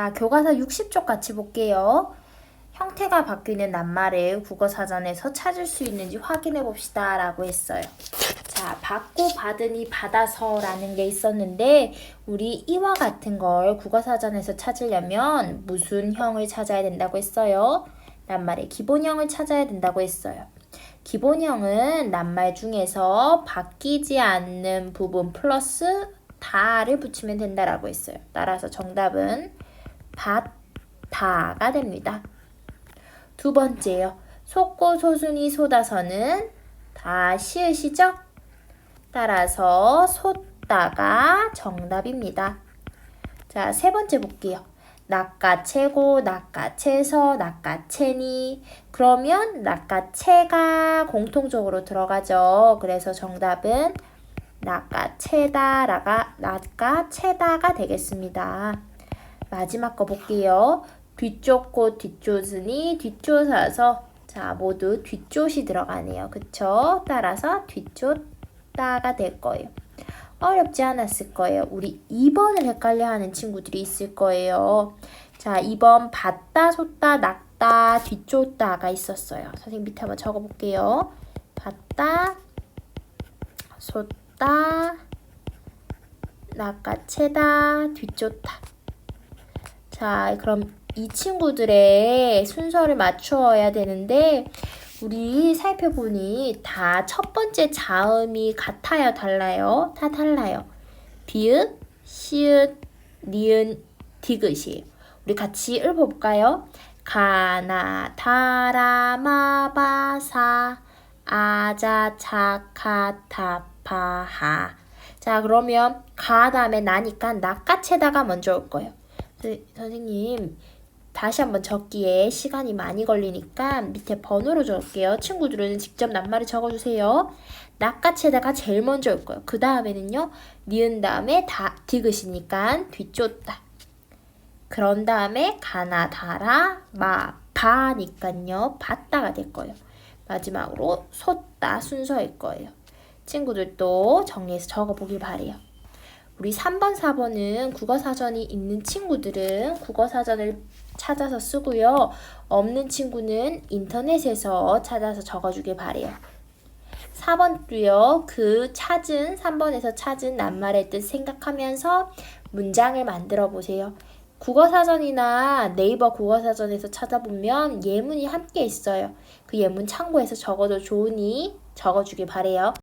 자, 교과서 60쪽 같이 볼게요. 형태가 바뀌는 낱말을 국어사전에서 찾을 수 있는지 확인해 봅시다. 라고 했어요. 자, 받고 받으니 받아서 라는 게 있었는데, 우리 이와 같은 걸 국어사전에서 찾으려면 무슨 형을 찾아야 된다고 했어요? 낱말의 기본형을 찾아야 된다고 했어요. 기본형은 낱말 중에서 바뀌지 않는 부분 플러스 다를 붙이면 된다라고 했어요. 따라서 정답은 받다가 됩니다. 두 번째요. 속고 소순이 쏟아서는 다 시으시죠? 따라서 쏟다가 정답입니다. 자, 세 번째 볼게요. 낚아채고 낚아채서 낚아채니 그러면 낚아채가 공통적으로 들어가죠. 그래서 정답은 낚아채다라가 낚아채다가 되겠습니다. 마지막 거 볼게요. 뒤쫓고 뒤쫓으니 뒤쫓아서 자 모두 뒤쫓이 들어가네요. 그쵸? 따라서 뒤쫓다가 될 거예요. 어렵지 않았을 거예요. 우리 2번을 헷갈려 하는 친구들이 있을 거예요. 자, 2번 받다, 쏟다, 낚다, 뒤쫓다가 있었어요. 선생님 밑에 한번 적어 볼게요. 받다, 쏟다, 낚아채다, 뒤쫓다. 자, 그럼 이 친구들의 순서를 맞추어야 되는데 우리 살펴보니 다 첫 번째 자음이 같아요, 달라요? 다 달라요. 비읍, 시읒, 니은, 디귿이에요. 우리 같이 읽어볼까요? 가나, 다라, 마바사, 아자, 차카, 타파하. 자, 그러면 가 다음에 나니까 낚아채다가 먼저 올 거예요. 선- 선생님, 다시 한번 적기에 시간이 많이 걸리니까 밑에 번호로 적을게요. 친구들은 직접 낱말을 적어주세요. 낚아채다가 제일 먼저 올 거예요. 그 다음에는요, 니은 다음에 다 디귿이니까 뒤쫓다. 그런 다음에 가나 다라 마 바니까요 받다가 될 거예요. 마지막으로 솟다 순서일 거예요. 친구들도 정리해서 적어보길 바래요. 우리 3번, 4번은 국어사전이 있는 친구들은 국어사전을 찾아서 쓰고요. 없는 친구는 인터넷에서 찾아서 적어주길 바래요. 4번도요. 그 찾은 3번에서 찾은 낱말의 뜻 생각하면서 문장을 만들어 보세요. 국어사전이나 네이버 국어사전에서 찾아보면 예문이 함께 있어요. 그 예문 참고해서 적어도 좋으니 적어주길 바래요.